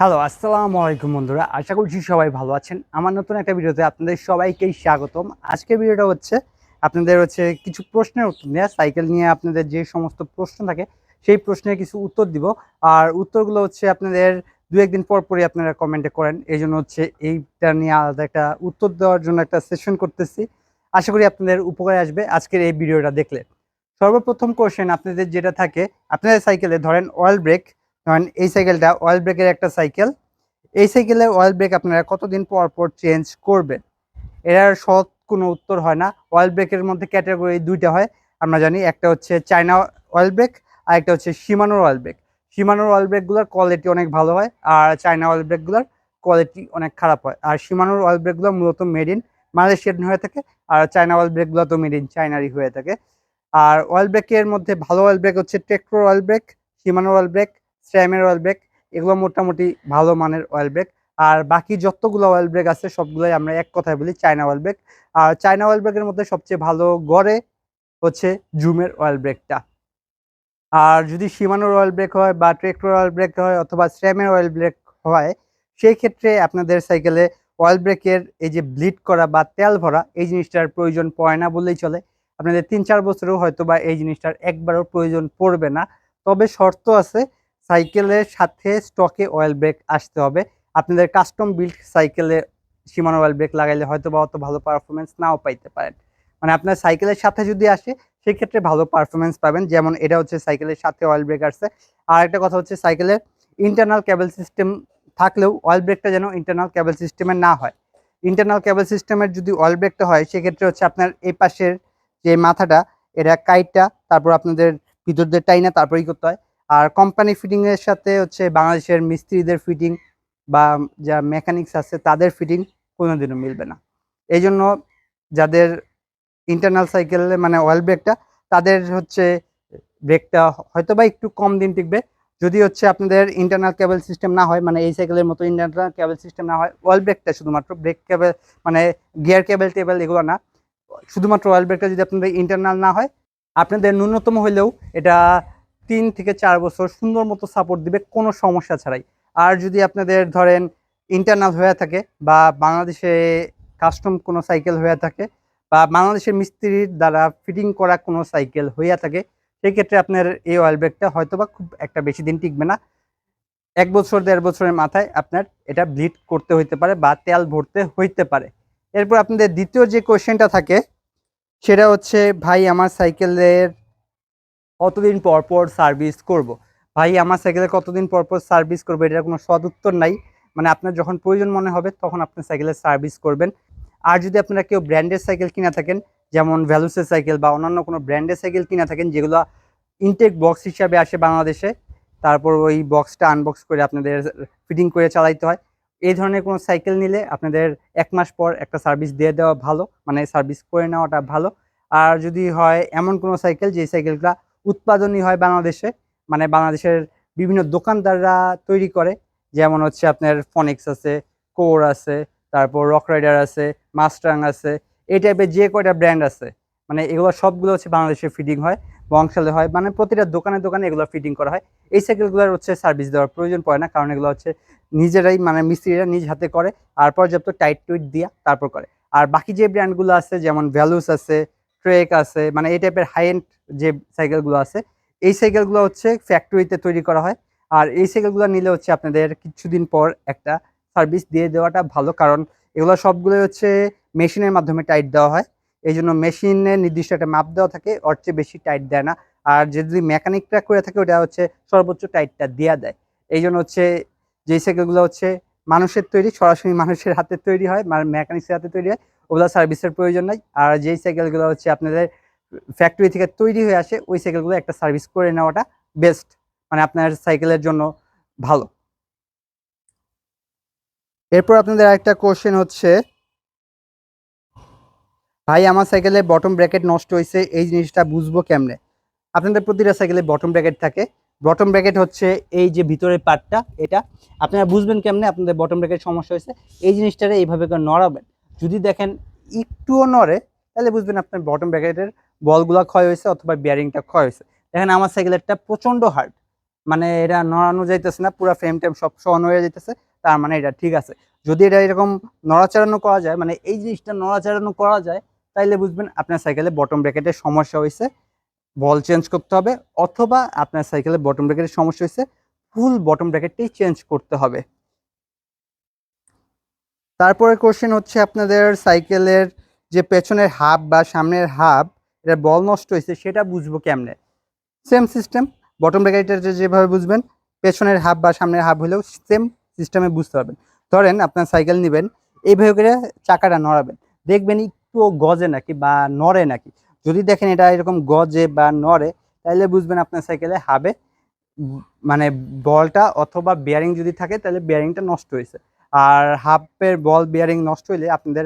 Hello আসসালামু আলাইকুম বন্ধুরা। আশা করছি সবাই ভালো আছেন। আমার নতুন একটা ভিডিওতে আপনাদের সবাইকেই স্বাগতম। আজকের ভিডিওটা হচ্ছে আপনাদের হচ্ছে কিছু প্রশ্নের উত্তর দেওয়া সাইকেল নিয়ে আপনাদের যে সমস্ত প্রশ্ন থাকে, সেই প্রশ্নের কিছু উত্তর দিব। আর উত্তরগুলো হচ্ছে আপনাদের দু একদিন পর পরই আপনারা কমেন্টে করেন। এই জন্য হচ্ছে এইটা নিয়ে আলাদা একটা উত্তর দেওয়ার জন্য একটা সেশন করতেছি। আশা করি আপনাদের উপকারে আসবে আজকের এই ভিডিওটা দেখলে। সর্বপ্রথম কোশ্চেন আপনাদের যেটা থাকে, আপনাদের সাইকেলে ধরেন অয়েল ব্রেক ধরেন এই সাইকেলটা অয়েল ব্রেকের একটা সাইকেল এই সাইকেলে অয়েল ব্রেক আপনারা কতদিন পর পর চেঞ্জ করবেন? এর সৎ কোনো উত্তর হয় না। অয়েল ব্রেকের মধ্যে ক্যাটাগরি দুইটা হয়। আমরা জানি একটা হচ্ছে চায়না অয়েল ব্রেক আর একটা হচ্ছে সীমানোর অয়েল ব্রেক সীমানোর অয়েল ব্রেকগুলোর কোয়ালিটি অনেক ভালো হয়, আর চায়না অয়েল ব্রেকগুলোর কোয়ালিটি অনেক খারাপ হয়। আর সীমানোর অয়েল ব্রেকগুলো মূলত মেড ইন মালয়েশিয়ান হয়ে থাকে, আর চায়না অয়েল ব্রেকগুলো তো মেড ইন চায়নারই হয়ে থাকে। আর অয়েল ব্রেকের মধ্যে ভালো অয়েল ব্রেক হচ্ছে টেক্ট্রো অয়েল ব্রেক সীমানোর অয়েল ব্রেক স্ট্যামের অয়েল ব্রেক এগুলো মোটামুটি ভালো মানের অয়েল ব্রেক আর বাকি যতগুলো অয়েল ব্রেক আছে, সবগুলোই আমরা এক কথায় বলি চায়না অয়েল ব্রেক আর চায়না অয়েল ব্রেকের মধ্যে সবচেয়ে ভালো গড়ে হচ্ছে জুমের অয়েল ব্রেকটা আর যদি সীমানোর অয়েল ব্রেক হয় বা ট্রেক্টর অয়েল ব্রেক হয় অথবা স্ট্যামের অয়েল ব্রেক হয়, সেই ক্ষেত্রে আপনাদের সাইকেলে অয়েল ব্রেকের এই যে ব্লিড করা বা তেল ভরা, এই জিনিসটার প্রয়োজন পড়ে না বললেই চলে। আপনাদের তিন চার বছরেও হয়তো বা এই জিনিসটার একবারও প্রয়োজন পড়বে না। তবে শর্ত আছে সাইকেলের সাথে স্টকে অয়েল ব্রেক আসতে হবে। আপনাদের কাস্টম বিল্ড সাইকেলে সীমানো অয়েল ব্রেক লাগাইলে হয়তো বা অত ভালো পারফরমেন্স নাও পাইতে পারেন। মানে আপনার সাইকেলের সাথে যদি আসে, সেক্ষেত্রে ভালো পারফরমেন্স পাবেন। যেমন এটা হচ্ছে সাইকেলের সাথে অয়েল ব্রেক আসছে। আর একটা কথা হচ্ছে সাইকেলের ইন্টারনাল ক্যাবেল সিস্টেম থাকলেও অয়েল ব্রেকটা যেন ইন্টারনাল ক্যাবেল সিস্টেমের না হয়। ইন্টারনাল ক্যাবেল সিস্টেমের যদি অয়েল ব্রেকটা হয়, সেক্ষেত্রে হচ্ছে আপনার এই পাশের যে মাথাটা, এটা কাইটটা তারপর আপনাদের ভিতর দিয়ে টাইনা, তারপরেই করতে হয়। আর কোম্পানি ফিটিং এর সাথে হচ্ছে বাংলাদেশের মিস্ত্রিদের ফিটিং বা যা মেকানিক্স আছে তাদের ফিটিং কোনোদিনও মিলবে না। এই জন্য যাদের ইন্টারনাল সাইকেল মানে অয়েল ব্রেকটা তাদের হচ্ছে ব্রেকটা হয়তো বা একটু কম দিন টিকবে। যদি হচ্ছে আপনাদের ইন্টারনাল কেবল সিস্টেম না হয় মানে এই সাইকেলের মতো ইন্টারনাল কেবল সিস্টেম না হয় অয়েল ব্রেকটা শুধুমাত্র ব্রেক কেবল মানে গিয়ার কেবল টেবল এগুলো না, শুধুমাত্র অয়েল ব্রেকটা যদি আপনাদের ইন্টারনাল না হয়, আপনাদের ন্যূনতম হলেও এটা তিন থেকে চার বছর সুন্দর মতো সাপোর্ট দিবে, কোনো সমস্যা ছাড়াই। আর যদি আপনাদের ধরেন ইন্টারনাল হয়ে থাকে বা বাংলাদেশে কাস্টম কোনো সাইকেল হয়ে থাকে বা বাংলাদেশের মিস্ত্রির দ্বারা ফিটিং করা কোনো সাইকেল হইয়া থাকে সেই ক্ষেত্রে আপনার এই অয়েল ব্রেকটা হয়তো বা খুব একটা বেশি দিন টিকবে না। এক বছর, দেড় বছরের মাথায় আপনার এটা ব্লিড করতে হইতে পারে বা তেল ভরতে হইতে পারে। এরপর আপনাদের দ্বিতীয় যে কোয়েশ্চেনটা থাকে, সেটা হচ্ছে, ভাই, আমার সাইকেলের কতদিন পর পর সার্ভিস করব। ভাই, আমার সাইকেলে কতদিন পর পর সার্ভিস করব? এটার কোনো সদ উত্তর নাই। মানে আপনার যখন প্রয়োজন মনে হবে, তখন আপনি সাইকেলের সার্ভিস করবেন। আর যদি আপনারা কেউ ব্র্যান্ডের সাইকেল কিনা থাকেন, যেমন ভ্যালুসের সাইকেল বা অন্যান্য কোনো ব্র্যান্ডের সাইকেল কিনা থাকেন, যেগুলো ইনটেক বক্স হিসাবে আসে বাংলাদেশে, তারপর ওই বক্সটা আনবক্স করে আপনাদের ফিটিং করে চালাইতে হয়। এই ধরনের কোনো সাইকেল নিলে আপনাদের এক মাস পর একটা সার্ভিস দিয়ে দেওয়া ভালো মানে সার্ভিস করে নেওয়াটা ভালো। আর যদি হয় এমন কোনো সাইকেল যে সাইকেলগুলো উৎপাদনই হয় বাংলাদেশে। মানে বাংলাদেশের বিভিন্ন দোকানদাররা তৈরি করে। যেমন হচ্ছে আপনার ফনিক্স আছে কোর আছে, তারপর রক রাইডার আছে মাস্টাং আছে, এই টাইপের যে কয়টা ব্র্যান্ড আছে। মানে এগুলো সবগুলো হচ্ছে বাংলাদেশে ফিটিং হয়, বংশালে হয়। মানে প্রতিটা দোকানে দোকানে এগুলো ফিটিং করা হয়। এই সাইকেলগুলোর হচ্ছে সার্ভিস দেওয়ার প্রয়োজন পড়ে না, কারণ এগুলো হচ্ছে নিজেরাই মানে মিস্ত্রিরা নিজ হাতে করে, আর পর্যাপ্ত টাইট টুইট দিয়া তারপর করে। আর বাকি যে ব্র্যান্ডগুলো আছে, যেমন ভ্যালুস আছে ট্রেক আছে মানে এই টাইপের হাই এন্ড যে সাইকেলগুলো আছে, এই সাইকেলগুলো হচ্ছে ফ্যাক্টরিতে তৈরি করা হয়। আর এই সাইকেলগুলো নিলে হচ্ছে আপনাদের কিছুদিন পর একটা সার্ভিস দিয়ে দেওয়াটা ভালো, কারণ এগুলো সবগুলো হচ্ছে মেশিনের মাধ্যমে টাইট দেওয়া হয়। এই জন্য মেশিনে নির্দিষ্ট একটা মাপ দেওয়া থাকে, ওর চেয়ে বেশি টাইট দেয় না। আর যদি মেকানিকটা করে থাকে, ওটা হচ্ছে সর্বোচ্চ টাইটটা দেওয়া দেয়। এই জন্য হচ্ছে যেই সাইকেলগুলো হচ্ছে মানুষের তৈরি, সরাসরি মানুষের হাতে তৈরি হয় মেকানিক্সের হাতে তৈরি হয়। ওগুলো সার্ভিসের প্রয়োজন নাই। আর যেই সাইকেলগুলো হচ্ছে আপনাদের ফ্যাক্টরি থেকে তৈরি হয়ে আসে, ওই সাইকেলগুলো একটা সার্ভিস করে নেওয়াটা বেস্ট মানে আপনার সাইকেলের জন্য ভালো। এরপর আপনাদের আরেকটা কোশ্চেন হচ্ছে, ভাই, আমার সাইকেলে বটম ব্র্যাকেট নষ্ট হয়েছে এই জিনিসটা বুঝব কেমনে? আপনাদের প্রতিটা সাইকেলে বটম ব্র্যাকেট থাকে। বটম ব্র্যাকেট হচ্ছে এই যে ভিতরের পার্টটা এটা আপনারা বুঝবেন কেমনে আপনাদের বটম ব্র্যাকেট সমস্যা হয়েছে এই জিনিসটারে এইভাবে করে নড়াবেন। যদি দেখেন একটুও নড়ে, তাহলে বুঝবেন আপনার বটম ব্র্যাকেটের বলগুলো ক্ষয় হয়েছে অথবা বিয়ারিংটা ক্ষয় হয়েছে। দেখেন আমার সাইকেলেরটা প্রচণ্ড হার্ড মানে এটা নড়ানো যাইতেছে না, পুরো ফ্রেম টেম সব সহ হয়ে যাইতেছে, তার মানে এটা ঠিক আছে। যদি এটা এরকম নড়াচড়ানো করা যায় মানে এই জিনিসটা নড়াচড়ানো করা যায়, তাইলে বুঝবেন আপনার সাইকেলে বটম ব্র্যাকেটের সমস্যা হয়েছে, বল চেঞ্জ করতে হবে, অথবা আপনার সাইকেলে বটম ব্র্যাকেটের সমস্যা হয়েছে ফুল বটম ব্র্যাকেটটাই চেঞ্জ করতে হবে। তারপরে কোশ্চেন হচ্ছে আপনাদের সাইকেলের যে পেছনের হাব বা সামনের হাব এটা বল নষ্ট হয়েছে, সেটা বুঝব কেমনে? সেম সিস্টেম বটম ব্র্যাকেটের যেভাবে বুঝবেন, পেছনের হাব বা সামনের হাব হলেও সেম সিস্টেমে বুঝতে পারবেন। ধরেন আপনার সাইকেল নেবেন এইভাবে করে চাকাটা নড়াবেন। দেখবেন একটু গজে নাকি বা নড়ে নাকি। যদি দেখেন এটা এরকম গজে বা নড়ে তাহলে বুঝবেন আপনার সাইকেলে হাবে মানে বলটা অথবা বিয়ারিং যদি থাকে তাহলে বিয়ারিংটা নষ্ট হয়েছে। আর হাফের বল বিয়ারিং নষ্ট হইলে আপনাদের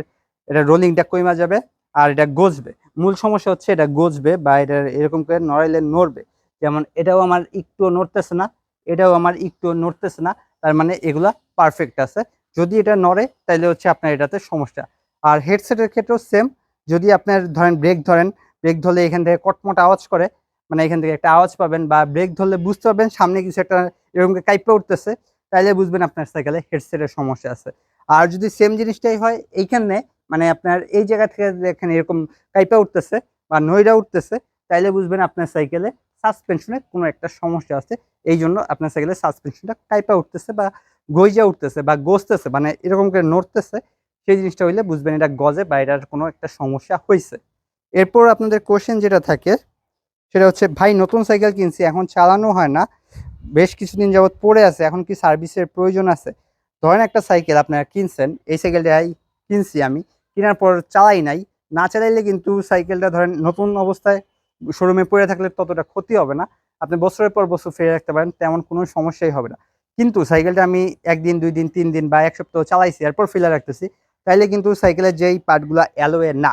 এটা রোলিংটা কমা যাবে আর এটা গজবে। মূল সমস্যা হচ্ছে এটা গজবে বা এটা এরকম করে নড়াইলে নড়বে। যেমন এটাও আমার একটু নড়তেছে না, এটাও আমার একটু নড়তেছে না, তার মানে এগুলা পারফেক্ট আছে। যদি এটা নড়ে তাহলে হচ্ছে আপনার এটাতে সমস্যা। আর হেডসেটের ক্ষেত্রেও সেম যদি আপনার ধরেন ব্রেক ধরেন ব্রেক ধরলে এখান থেকে কটমট আওয়াজ করে মানে এখান থেকে একটা আওয়াজ পাবেন বা ব্রেক ধরলে বুঝতে পারবেন সামনে কিছু একটা এরকম কাইপে উঠতেছে তাইলে বুঝবেন আপনার সাইকেলে হেডসেটের সমস্যা আছে। আর যদি সেম জিনিসটাই হয়, এইখানে মানে আপনার এই জায়গা থেকে দেখেন এরকম কাইপা উঠতেছে বা নইরা উঠতেছে, তাইলে বুঝবেন আপনার সাইকেলে সাসপেনশনে কোনো একটা সমস্যা আছে। এই জন্য আপনার সাইকেলে সাসপেনশনটা কাইপা উঠতেছে বা গইজা উঠতেছে বা গসতেছে মানে এরকম করে নড়তেছে, সেই জিনিসটা হইলে বুঝবেন এটা গজে বা এটার কোনো একটা সমস্যা হয়েছে এরপর আপনাদের কোশ্চেন যেটা থাকে, সেটা হচ্ছে, ভাই, নতুন সাইকেল কিনছি, এখন চালানো হয় না। বেশ কিছুদিন যাবৎ পড়ে আছে, এখন কি সার্ভিসের প্রয়োজন আছে? ধরেন একটা সাইকেল আপনারা কিনছেন, এই সাইকেলটাই কিনছি আমি, কেনার পর চালাই নাই, না চালাইলে কিন্তু সাইকেলটা ধরেন নতুন অবস্থায় শোরুমে পড়ে থাকলে ততটা ক্ষতি হবে না। আপনি বছরের পর বছর ফিরে রাখতে পারেন, তেমন কোনো সমস্যাই হবে না। কিন্তু সাইকেলটা আমি একদিন, দুই দিন, তিন দিন বা এক সপ্তাহ চালাইছি, এরপর ফেলে রাখতেছি, তাইলে কিন্তু সাইকেলের যেই পার্টগুলো অ্যালোয়ে না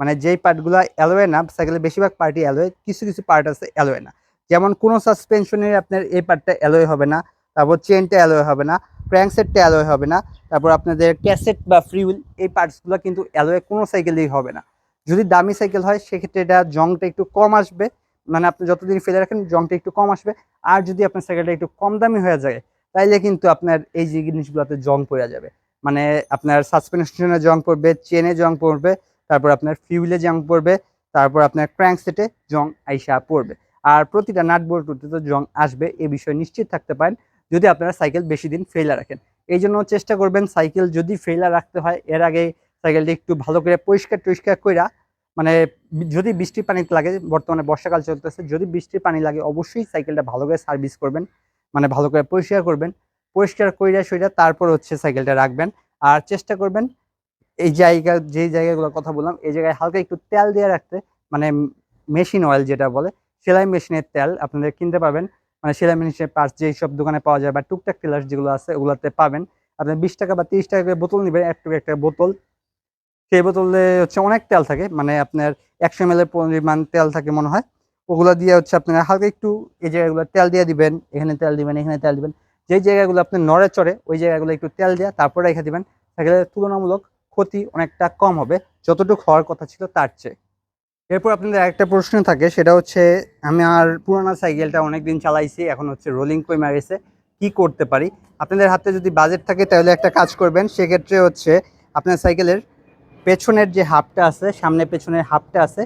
মানে যেই পার্টগুলো অ্যালোয়ে না সাইকেলের বেশিরভাগ পার্টই অ্যালোয়ে কিছু কিছু পার্ট আছে অ্যালোয়ে না। যেমন কোনো সাসপেনশনের আপনার এই পার্টটা অ্যালোয়ে হবে না, তারপর চেনটা অ্যালোয়ে হবে না ক্র্যাঙ্কসেটটা অ্যালোয়ে হবে না, তারপর আপনাদের ক্যাসেট বা ফ্রিউল এই পার্টসগুলো কিন্তু অ্যালোয়ে কোনো সাইকেলেই হবে না। যদি দামি সাইকেল হয়, সেক্ষেত্রে এটা জংটা একটু কম আসবে মানে আপনি যতদিন ফেলে রাখেন জংটা একটু কম আসবে। আর যদি আপনার সাইকেলটা একটু কম দামি হয়ে যায়, তাইলে কিন্তু আপনার এই যে জিনিসগুলোতে জং পড়ে যাবে। মানে আপনার সাসপেনশনে জং পড়বে চেনে জং পড়বে, তারপর আপনার ফিউলে জং পড়বে, তারপর আপনার ক্র্যাঙ্ক সেটে জং আইসা পড়বে। আর প্রতিটা নাট বোল্টুতে তো জং আসবে, এ বিষয়ে নিশ্চিত থাকতে পারেন যদি আপনারা সাইকেল বেশি দিন ফেলা রাখেন। এই জন্য চেষ্টা করবেন সাইকেল যদি ফেলা রাখতে হয়, এর আগে সাইকেলটি একটু ভালো করে পরিষ্কার টরিষ্কার কইরা মানে যদি বৃষ্টির পানি লাগে, বর্তমানে বর্ষাকাল চলতেছে, যদি বৃষ্টির পানি লাগে অবশ্যই সাইকেলটা ভালো করে সার্ভিস করবেন মানে ভালো করে পরিষ্কার করবেন, পরিষ্কার কইরা সইরা তারপর হচ্ছে সাইকেলটা রাখবেন। আর চেষ্টা করবেন এই জায়গা যেই জায়গাগুলোর কথা বললাম, এই জায়গায় হালকা একটু তেল দিয়ে রাখতে মানে মেশিন অয়েল যেটা বলে সেলাই মেশিনের তেল আপনাদের কিনতে পাবেন মানে সেলাই মেশিনের পার্টস যেই সব দোকানে পাওয়া যায় বা টুকটাক টেলার্স যেগুলো আছে ওগুলোতে পাবেন। আপনি বিশ টাকা বা তিরিশ টাকা করে বোতল নেবেন, এক একটু একটা বোতল। সেই বোতলে হচ্ছে অনেক তেল থাকে মানে আপনার একশো এম এর পরিমাণ তেল থাকে মনে হয়। ওগুলো দিয়ে হচ্ছে আপনারা হালকা একটু এই জায়গাগুলো তেল দিয়ে দিবেন, এখানে তেল দিবেন, এখানে তেল দিবেন। যেই জায়গাগুলো আপনি নড়ে চড়ে, ওই জায়গাগুলো একটু তেল দিয়ে তারপরে রেখে দিবেন। তাহলে তুলনামূলক ক্ষতি অনেকটা কম হবে, যতটুকু হওয়ার কথা ছিল তার চেয়ে। এরপর আপনাদের একটা প্রশ্ন থাকে, সেটা হচ্ছে, আমি আর পুরোনো সাইকেলটা অনেকদিন চালাইছি, এখন হচ্ছে রোলিং কমে গেছে কি করতে পারি? আপনাদের হাতে যদি বাজেট থাকে, তাহলে একটা কাজ করবেন, সেক্ষেত্রে হচ্ছে আপনার সাইকেলের পেছনের যে হাফটা আছে, সামনে পেছনের হাফটা আছে,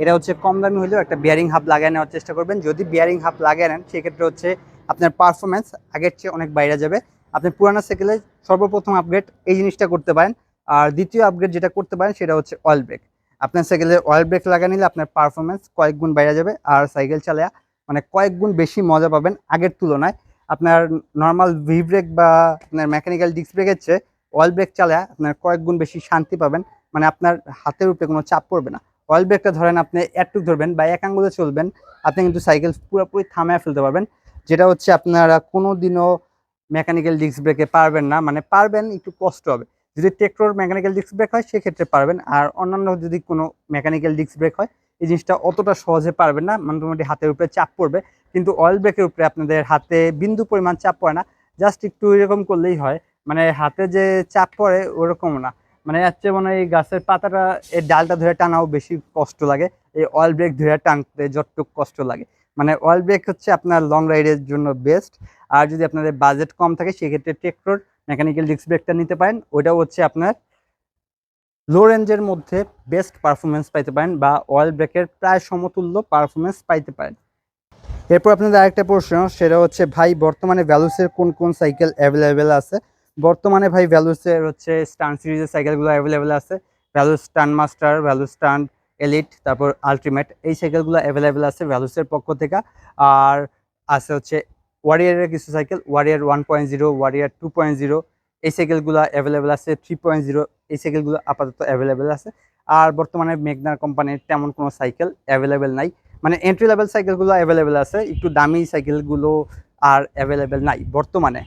এটা হচ্ছে কম দামি হলেও একটা বিয়ারিং হাফ লাগিয়ে নেওয়ার চেষ্টা করবেন। যদি বিয়ারিং হাফ লাগিয়ে নেন, সেক্ষেত্রে হচ্ছে আপনার পারফরমেন্স আগের চেয়ে অনেক বাইরে যাবে। আপনি পুরানো সাইকেলে সর্বপ্রথম আপগ্রেড এই জিনিসটা করতে পারেন। আর দ্বিতীয় আপগ্রেড যেটা করতে পারেন, সেটা হচ্ছে অয়েল ব্রেক আপনার সাইকেলে অয়েল ব্রেক লাগা নিলে আপনার পারফরমেন্স কয়েক গুণ বাইরে যাবে আর সাইকেল চালায়া মানে কয়েক গুণ বেশি মজা পাবেন আগের তুলনায়। আপনার নর্মাল ভি ব্রেক বা আপনার মেকানিক্যাল ডিস্ক ব্রেকের চেয়ে অয়েল ব্রেক চালায়া আপনার কয়েক গুণ বেশি শান্তি পাবেন মানে আপনার হাতের উপরে কোনো চাপ পড়বে না। অয়েল ব্রেকটা ধরেন আপনি একটু ধরবেন বা এক আঙ্গুলে চলবেন, আপনি কিন্তু সাইকেল পুরোপুরি থামায় ফেলতে পারবেন। যেটা হচ্ছে আপনারা কোনো দিনও মেকানিক্যাল ডিস্ক ব্রেকে পারবেন না মানে পারবেন, একটু কষ্ট হবে। যদি টেক্টোর মেকানিক্যাল ডিস্ক ব্রেক হয়, সেক্ষেত্রে পারবেন। আর অন্যান্য যদি কোনো মেকানিক্যাল ডিস্ক ব্রেক হয়, এই জিনিসটা অতটা সহজে পারবেন না। মোটামুটি হাতের উপরে চাপ পড়বে। কিন্তু অয়েল ব্রেকের উপরে আপনাদের হাতে বিন্দু পরিমাণ চাপ পড়ে না। জাস্ট একটু এরকম করলেই হয়। মানে হাতে যে চাপ পড়ে ওরকম না। মানে হচ্ছে মনে হয় এই গাছের পাতাটা, এই ডালটা ধরে টানাও বেশি কষ্ট লাগে। এই অয়েল ব্রেক ধরে টানতে যতটুকু কষ্ট লাগে। মানে অয়েল ব্রেক হচ্ছে আপনার লং রাইডের জন্য বেস্ট আর যদি আপনাদের বাজেট কম থাকে, সেক্ষেত্রে টেকটোর মেকানিক্যাল ডিস্ক ব্রেকটা নিতে পারেন। ওইটাও হচ্ছে আপনার লো রেঞ্জের মধ্যে বেস্ট পারফরমেন্স পাইতে পারেন বা অয়েল ব্রেকের প্রায় সমতুল্য পারফরমেন্স পাইতে পারেন। এরপর আপনাদের আরেকটা প্রশ্ন, সেটা হচ্ছে, ভাই, বর্তমানে ভ্যালুসের কোন কোন সাইকেল অ্যাভেলেবেল আছে? বর্তমানে ভাই ভ্যালুসের হচ্ছে স্টান সিরিজের সাইকেলগুলো অ্যাভেলেবেল আছে। ভ্যালুস স্টান মাস্টার ভ্যালুস স্টান এলিট তারপর আলটিমেট এই সাইকেলগুলো অ্যাভেলেবেল আছে ভ্যালুসের পক্ষ থেকে। আর আছে হচ্ছে ওয়ারিয়ারের কিছু cycle warrior one point zero warrior two point zero এই সাইকেলগুলো অ্যাভেলেবেল আছে থ্রি পয়েন্ট জিরো এই সাইকেলগুলো আপাতত অ্যাভেলেবেল আছে। আর বর্তমানে মেঘনার কোম্পানির তেমন কোনো সাইকেল অ্যাভেলেবেল নাই। মানে এন্ট্রি লেভেল সাইকেলগুলো অ্যাভেলেবেল আছে, একটু দামি সাইকেলগুলো আর অ্যাভেলেবেল নাই বর্তমানে।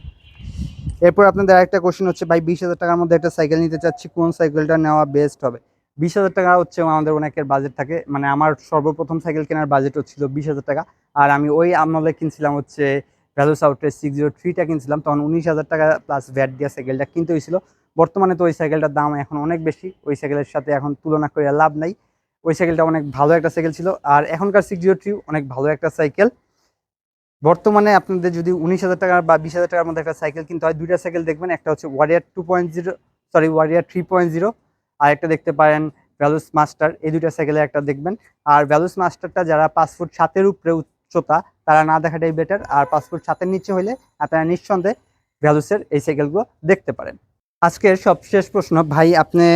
এরপর আপনাদের একটা কোশ্চেন হচ্ছে, ভাই, বিশ হাজার টাকার মধ্যে একটা সাইকেল নিতে চাচ্ছি, কোন সাইকেলটা নেওয়া বেস্ট হবে? বিশ হাজার টাকা হচ্ছে আমাদের অনেকের বাজেট থাকে মানে আমার সর্বপ্রথম সাইকেল কেনার বাজেট হচ্ছিল বিশ হাজার টাকা। আর আমি ওই আমলে কিনছিলাম হচ্ছে ভ্যালুস আউটের সিক্স জিরো থ্রিটা কিনছিলাম, তখন উনিশ হাজার টাকা প্লাস ভ্যাট দিয়ে সাইকেলটা কিনতে হয়েছিল। বর্তমানে তো ওই সাইকেলটার দাম এখন অনেক বেশি, ওই সাইকেলের সাথে এখন তুলনা করে লাভ নাই। ওই সাইকেলটা অনেক ভালো একটা সাইকেল ছিল, আর এখনকার সিক্স জিরো থ্রি অনেক ভালো একটা সাইকেল বর্তমানে আপনাদের যদি উনিশ হাজার টাকা বা বিশ হাজার টাকার মধ্যে একটা সাইকেল কিনতে হয়, দুইটা সাইকেল দেখবেন, একটা হচ্ছে Warrior two point zero sorry Warrior three point zero আর একটা দেখতে পারেন ভ্যালুস মাস্টার এই দুইটা সাইকেলে একটা দেখবেন। আর ভ্যালুস মাস্টারটা যারা পাঁচ ফুট সাতের উপরে উচ্চতা তারা না দেখাটাই বেটার আর পাসপোর্ট সাতের নিচে হলে আপনারা নিঃসন্দেহে ভ্যালুসের এই সাইকেলগুলো দেখতে পারেন। আজকের সবশেষ প্রশ্ন, ভাই আপনি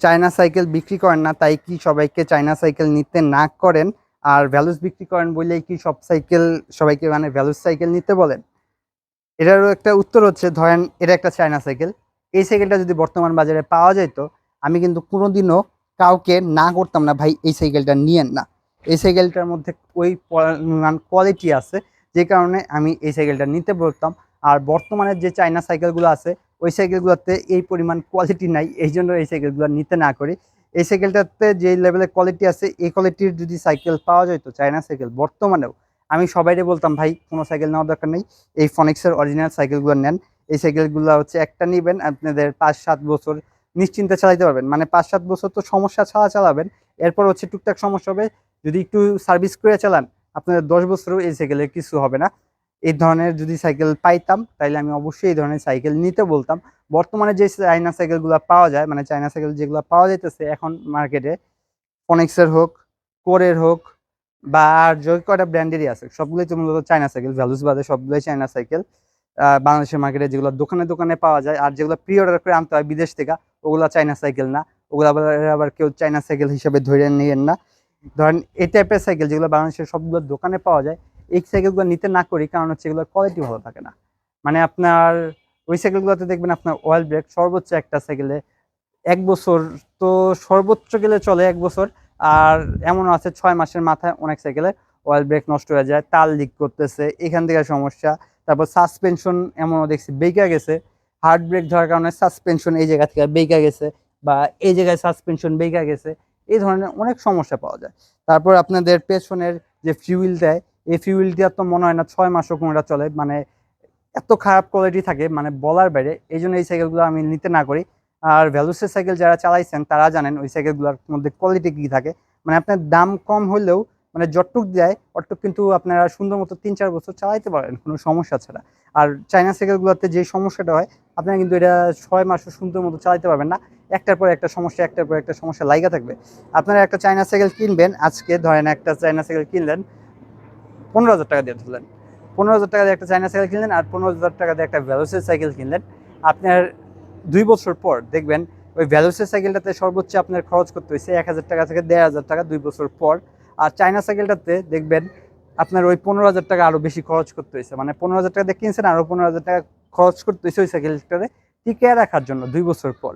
চায়না সাইকেল বিক্রি করেন না, তাই কি সবাইকে চায়না সাইকেল নিতে না করেন? আর ভ্যালুস বিক্রি করেন বলেই কি সব সাইকেল সবাইকে মানে ভ্যালুস সাইকেল নিতে বলেন? এটারও একটা উত্তর হচ্ছে, ধরেন এটা একটা চায়না সাইকেল এই সাইকেলটা যদি বর্তমান বাজারে পাওয়া যেত আমি কিন্তু কোনোদিনও কাউকে না করতাম না, ভাই এই সাইকেলটা নিয়েন না। এই সাইকেলটার মধ্যে ওই কোয়ালিটি আছে, যে কারণে আমি এই সাইকেলটা নিতে বলতাম আর বর্তমানে যে চায়না সাইকেলগুলো আছে, ওই সাইকেলগুলোতে এই পরিমাণ কোয়ালিটি নাই, এই জন্য এই সাইকেলগুলো নিতে না করি। এই সাইকেলটাতে যে লেভেলের কোয়ালিটি আছে, এই কোয়ালিটির যদি সাইকেল পাওয়া যেত, চায়না সাইকেল, বর্তমানেও আমি সবাইকে বলতাম, ভাই, কোনো সাইকেল নেওয়ার দরকার নেই। এই ফনিক্সের অরিজিনাল সাইকেলগুলো নেন। এই সাইকেলগুলো হচ্ছে একটা নেবেন, আপনাদের পাঁচ সাত বছর নিশ্চিন্তে চালাতে পারবেন। মানে পাঁচ সাত বছর তো সমস্যা ছাড়া চালাবেন। এরপর হচ্ছে টুকটাক সমস্যা হবে যদি একটু সার্ভিস করে চালান, আপনাদের দশ বছরও এই সাইকেলের কিছু হবে না। এই ধরনের যদি সাইকেল পাইতাম, তাইলে আমি অবশ্যই এই ধরনের সাইকেল নিতে বলতাম। বর্তমানে যে চায়না সাইকেলগুলো পাওয়া যায় মানে চায়না সাইকেল যেগুলো পাওয়া যাইতেছে, এখন মার্কেটে ফনিক্সের হোক কোরের হোক, বা আর যে কয়টা ব্র্যান্ডেরই আছে, সবগুলোই তো মূলত চায়না সাইকেল ভ্যালুস বাদে সবগুলোই চায়না সাইকেল বাংলাদেশের মার্কেটে যেগুলো দোকানে দোকানে পাওয়া যায়, আর যেগুলো প্রি অর্ডার করে আনতে হয় বিদেশ থেকে, ওগুলো চায়না সাইকেল না। ওগুলো আবার আবার কেউ চায়না সাইকেল হিসেবে ধরে নিয়েন না। ধরেন এই টাইপের সাইকেল যেগুলো বাংলাদেশের সবগুলো দোকানে পাওয়া যায়, এই সাইকেলগুলো নিতে না করি কারণ হচ্ছে এগুলোর কোয়ালিটি ভালো থাকে না। মানে আপনার ওই সাইকেলগুলোতে দেখবেন আপনার অয়েল ব্রেক সর্বোচ্চ একটা সাইকেলে এক বছর তো সর্বোচ্চ গেলে চলে এক বছর, আর এমন আছে ছয় মাসের মাথায় অনেক সাইকেলে অয়েল ব্রেক নষ্ট হয়ে যায়, তাল লিক করতেছে, এখান থেকে সমস্যা। তারপর সাসপেনশন এমনও দেখছি বেঁকা গেছে। হার্ড ব্রেক ধরার কারণে সাসপেনশন এই জায়গা থেকে বেঁকা গেছে বা এই জায়গায় সাসপেনশন বেঁকা গেছে। এই ধরনের অনেক সমস্যা পাওয়া যায়। তারপর আপনাদের পেছনের যে ফিউল দেয়, এই ফিউলটা তো মনে হয় না ছয় মাসও কোনোটা চলে মানে এত খারাপ কোয়ালিটি থাকে মানে বলার বাইরে এই জন্য এই সাইকেলগুলো আমি নিতে না করি। আর ভ্যালুসের সাইকেল যারা চালাইছেন, তারা জানেন ওই সাইকেলগুলোর মধ্যে কোয়ালিটি কী থাকে। মানে আপনার দাম কম হলেও মানে যতটুক দেয়, অতটুক কিন্তু আপনারা সুন্দর মতো তিন চার বছর চালাইতে পারেন, কোনো সমস্যা ছাড়া। আর চাইনা সাইকেলগুলোতে যে সমস্যাটা হয়, আপনারা কিন্তু এটা ছয় মাসও সুন্দর মতো চালাইতে পারবেন না। একটার পর একটা সমস্যা, একটার পর একটা সমস্যা লাইগা থাকবে। আপনারা একটা চাইনা সাইকেল কিনবেন, আজকে ধরেন একটা চাইনা সাইকেল কিনলেন, পনেরো হাজার টাকা দিয়ে ধরলেন। পনেরো হাজার টাকা দিয়ে একটা চায়না সাইকেল কিনলেন আর পনেরো হাজার টাকা দিয়ে একটা ভ্যালোসের সাইকেল কিনলেন। আপনার দুই বছর পর দেখবেন, ওই ভ্যালোসের সাইকেলটাতে সর্বোচ্চ আপনার খরচ করতে হয়েছে এক হাজার টাকা থেকে দেড় হাজার টাকা দুই বছর পর। আর চায়না সাইকেলটাতে দেখবেন, আপনার ওই পনেরো হাজার টাকা আরও বেশি খরচ করতে হয়েছে মানে পনেরো হাজার টাকা দিয়ে কিনছেন আরও পনেরো হাজার টাকা খরচ করতে হয়েছে ওই সাইকেলটাতে টিকে রাখার জন্য দুই বছর পর।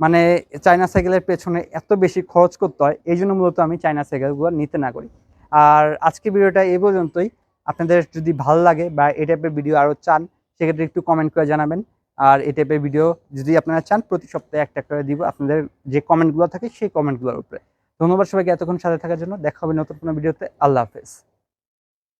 মানে চাইনা সাইকেলের পেছনে এত বেশি খরচ করতে হয়, এই জন্য মূলত আমি চাইনা সাইকেলগুলো নিতে না করি। আর আজকে ভিডিওটা এই পর্যন্তই। আপনাদের যদি ভালো লাগে বা এই টাইপের ভিডিও আরও চান, সেক্ষেত্রে একটু কমেন্ট করে জানাবেন। আর এই টাইপের ভিডিও যদি আপনারা চান, প্রতি সপ্তাহে একটা করে দিব আপনাদের যে কমেন্টগুলো থাকে, সেই কমেন্টগুলোর উপরে। ধন্যবাদ সবাইকে এতক্ষণ সাথে থাকার জন্য। দেখা হবে নতুন কোনো ভিডিওতে। আল্লাহ হাফেজ।